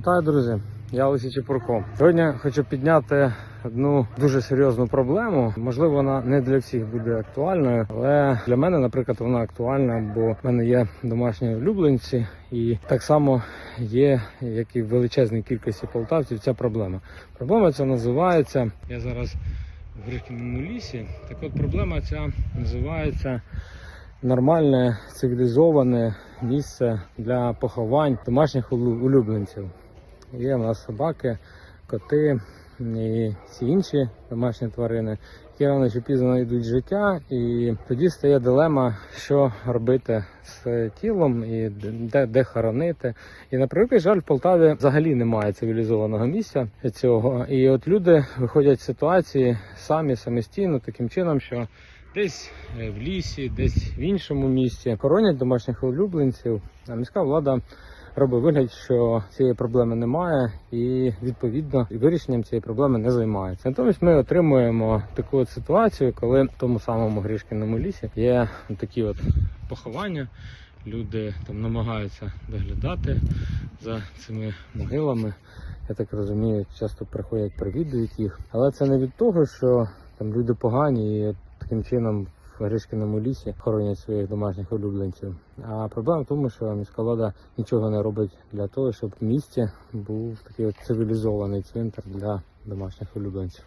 Вітаю, друзі! Я Олексій Чепурко. Сьогодні хочу підняти одну дуже серйозну проблему. Можливо, вона не для всіх буде актуальною, але для мене, наприклад, вона актуальна, бо в мене є домашні улюбленці, і так само є, як і в величезній кількості полтавців, ця проблема. Проблема ця називається. Я зараз в Рикіному лісі. Так от проблема ця називається нормальне цивілізоване місце для поховань домашніх улюбленців. Є в нас собаки, коти і всі інші домашні тварини, які рано чи пізно йдуть життя, і тоді стає дилема, що робити з тілом і де, де хоронити. І на превеликий жаль, в Полтаві взагалі немає цивілізованого місця цього. І от люди виходять з ситуації самі самостійно, таким чином, що десь е, в лісі, десь в іншому місці хоронять домашніх улюбленців, а міська влада робить вигляд, що цієї проблеми немає, і відповідно вирішенням цієї проблеми не займається. Натомість ми отримуємо таку от ситуацію, коли в тому самому Грішкіному лісі є такі от поховання. Люди там намагаються доглядати за цими могилами. Я так розумію, часто приходять, привідують їх. Але це не від того, що там люди погані і таким чином в Гришкиному лісі хоронять своїх домашніх улюбленців. А проблема в тому, що міська влада нічого не робить для того, щоб в місті був такий от цивілізований цвинтар для домашніх улюбленців.